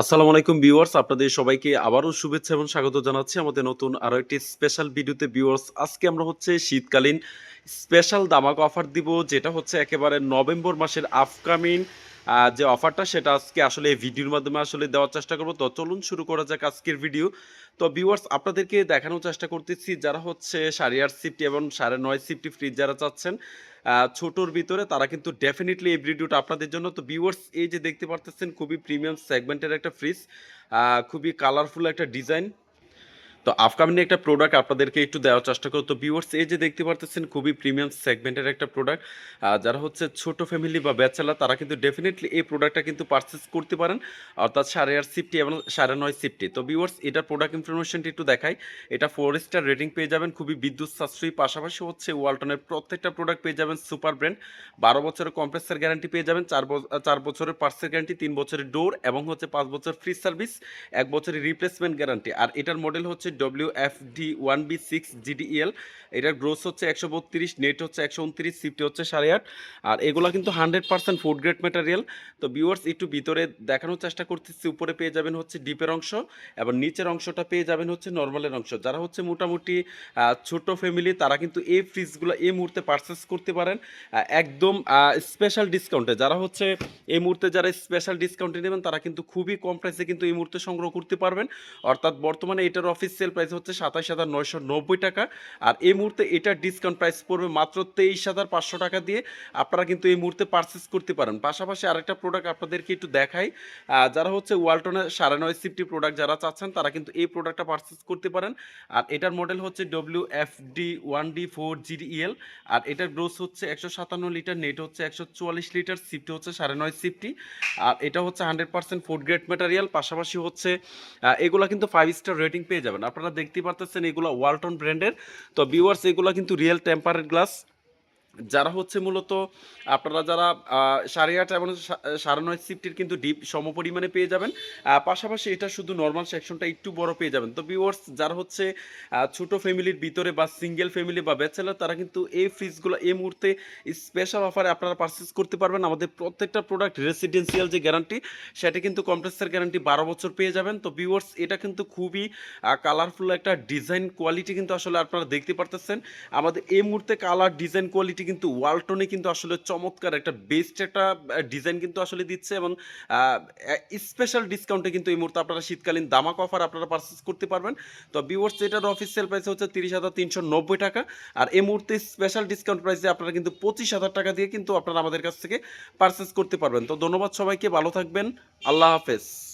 আসসালামু আলাইকুম ভিউয়ার্স, আপনাদের সবাইকে আবারও শুভেচ্ছা এবং স্বাগত জানাচ্ছি আমাদের নতুন আরও একটি স্পেশাল ভিডিওতে। ভিউয়ার্স, আজকে আমরা হচ্ছে শীতকালীন স্পেশাল দামাক অফার দিব, যেটা হচ্ছে একেবারে নভেম্বর মাসের আপকামিং যে অফারটা, সেটা আজকে আসলে এই ভিডিওর মাধ্যমে আসলে দেওয়ার চেষ্টা করব। তো চলুন শুরু করা যাক আজকের ভিডিও। তো ভিউয়ার্স আপনাদেরকে দেখানোর চেষ্টা করতেছি, যারা হচ্ছে সাড়ে আট সিফটি এবং সাড়ে নয় সিফটি ফ্রিজ যারা চাচ্ছেন ছোটোর ভিতরে তারা কিন্তু ডেফিনেটলি এই ভিডিওটা আপনাদের জন্য। তো ভিউয়ার্স এই যে দেখতে পারতেছেন, খুবই প্রিমিয়াম সেগমেন্টের একটা ফ্রিজ খুবই কালারফুল একটা ডিজাইন তো আপকামিং একটা প্রোডাক্ট আপনাদেরকে একটু দেওয়ার চেষ্টা করো তো ভিউয়ার্স এই যে দেখতে পারতেছেন, খুবই প্রিমিয়াম সেগমেন্টের একটা প্রোডাক্ট যারা হচ্ছে ছোট ফ্যামিলি বা ব্যাচেলার তারা কিন্তু ডেফিনেটলি এই প্রোডাক্টটা কিন্তু পারচেস করতে পারেন। অর্থাৎ সাড়ে আট সিফটি এবং সাড়ে নয় সিফটি তো ভিউয়ার্স এটার প্রোডাক্ট ইনফরমেশনটি একটু দেখাই। এটা ফোর স্টার রেটিং পেয়ে যাবেন, খুবই বিদ্যুৎ সাশ্রয়ী। পাশাপাশি হচ্ছে ওয়ালটনের প্রত্যেকটা প্রোডাক্ট পেয়ে যাবেন সুপার ব্র্যান্ড বারো বছরের কম্প্রেসার গ্যারান্টি পেয়ে যাবেন, চার চার বছরের পার্সের গ্যারান্টি তিন বছরের ডোর এবং হচ্ছে পাঁচ বছর ফ্রি সার্ভিস এক বছরের রিপ্লেসমেন্ট গ্যারান্টি আর এটার মডেল হচ্ছে W F D one B six GDL এটার গ্রোস হচ্ছে একশো বত্রিশ নেট হচ্ছে একশো উনত্রিশ সিফটি হচ্ছে সাড়ে আট। আর এগুলো কিন্তু hundred percent food grade material তো ভিউয়ার্স একটু ভিতরে দেখানোর চেষ্টা করতেছি, উপরে পেয়ে যাবেন হচ্ছে ডিপের অংশ, এবং নিচের অংশটা পেয়ে যাবেন হচ্ছে নর্মালের অংশ। যারা হচ্ছে মোটামুটি ছোট ফ্যামিলি তারা কিন্তু এই ফ্রিজগুলো এই মুহূর্তে পারচেস করতে পারেন একদম স্পেশাল ডিসকাউন্টে যারা হচ্ছে এই মুহূর্তে যারা স্পেশাল ডিসকাউন্টে নেবেন, তারা কিন্তু খুবই কম প্রাইসে কিন্তু এই মুহূর্তে সংগ্রহ করতে পারবেন। অর্থাৎ বর্তমানে এটার অফিস সেল প্রাইস হচ্ছে সাতাশ হাজার নয়শো নব্বই টাকা। আর এই মুহূর্তে এটার ডিসকাউন্ট প্রাইস পড়বে মাত্র তেইশ হাজার পাঁচশো টাকা দিয়ে। আপনারা কিন্তু এই মুহূর্তে পারচেস করতে পারেন। পাশাপাশি আরেকটা প্রোডাক্ট আপনাদেরকে একটু দেখাই। যারা হচ্ছে ওয়ালটনের সাড়ে নয় সিফটি প্রোডাক্ট যারা চাচ্ছেন, তারা কিন্তু এই প্রোডাক্টটা পারচেস করতে পারেন। আর এটার মডেল হচ্ছে W F D one D four GDL আর এটার গ্রোস হচ্ছে একশো সাতান্ন লিটার নেট হচ্ছে একশো চুয়াল্লিশ লিটার সিফটি হচ্ছে সাড়ে নয় সিফটি আর এটা হচ্ছে hundred percent food grade material পাশাপাশি হচ্ছে এগুলো কিন্তু ফাইভ স্টার রেটিং পেয়ে যাবেন। আপনারা দেখতে পারতেছেন এগুলো ওয়ালটন ব্র্যান্ডের। তো ভিউয়ার্স এগুলো কিন্তু রিয়েল টেম্পারেড গ্লাস যারা হচ্ছে মূলত, আপনারা যারা সাড়ে আট এবং সাড়ে নয় সিফটির কিন্তু ডিপ সম পরিমাণে পেয়ে যাবেন। পাশাপাশি এটা শুধু নর্মাল সেকশনটা একটু বড় পেয়ে যাবেন। তো ভিউয়ার্স যারা হচ্ছে ছোট ফ্যামিলির ভিতরে বা সিঙ্গেল ফ্যামিলি বা ব্যাচেলার, তারা কিন্তু এই ফ্রিজগুলো এই মুহূর্তে স্পেশাল অফারে আপনারা পারচেস করতে পারবেন। আমাদের প্রত্যেকটা প্রোডাক্ট রেসিডেন্সিয়াল যে গ্যারান্টি সেটা কিন্তু কম্প্রেসার গ্যারান্টি বারো বছর পেয়ে যাবেন। তো ভিউয়ার্স এটা কিন্তু খুবই কালারফুল একটা ডিজাইন কোয়ালিটি কিন্তু আসলে আপনারা দেখতে পারতেছেন। আমাদের এই মুহূর্তে কালার ডিজাইন কোয়ালিটি কিন্তু ওয়ালটনে কিন্তু আসলে চমৎকার একটা বেস্ট একটা ডিজাইন কিন্তু আসলে দিচ্ছে এবং স্পেশাল ডিসকাউন্টে কিন্তু এই মুহূর্তে আপনারা শীতকালীন দামাক অফার আপনারা পারচেস করতে পারবেন। তো ভিউয়ার্স এটার অফিসিয়াল প্রাইস হচ্ছে তিরিশ হাজার তিনশো নব্বই টাকা। আর এই মুহূর্তে স্পেশাল ডিসকাউন্ট প্রাইসে আপনারা কিন্তু পঁচিশ হাজার টাকা দিয়ে কিন্তু আপনারা আমাদের কাছ থেকে পারচেস করতে পারবেন। তো ধন্যবাদ সবাইকে, ভালো থাকবেন। আল্লাহ হাফেজ।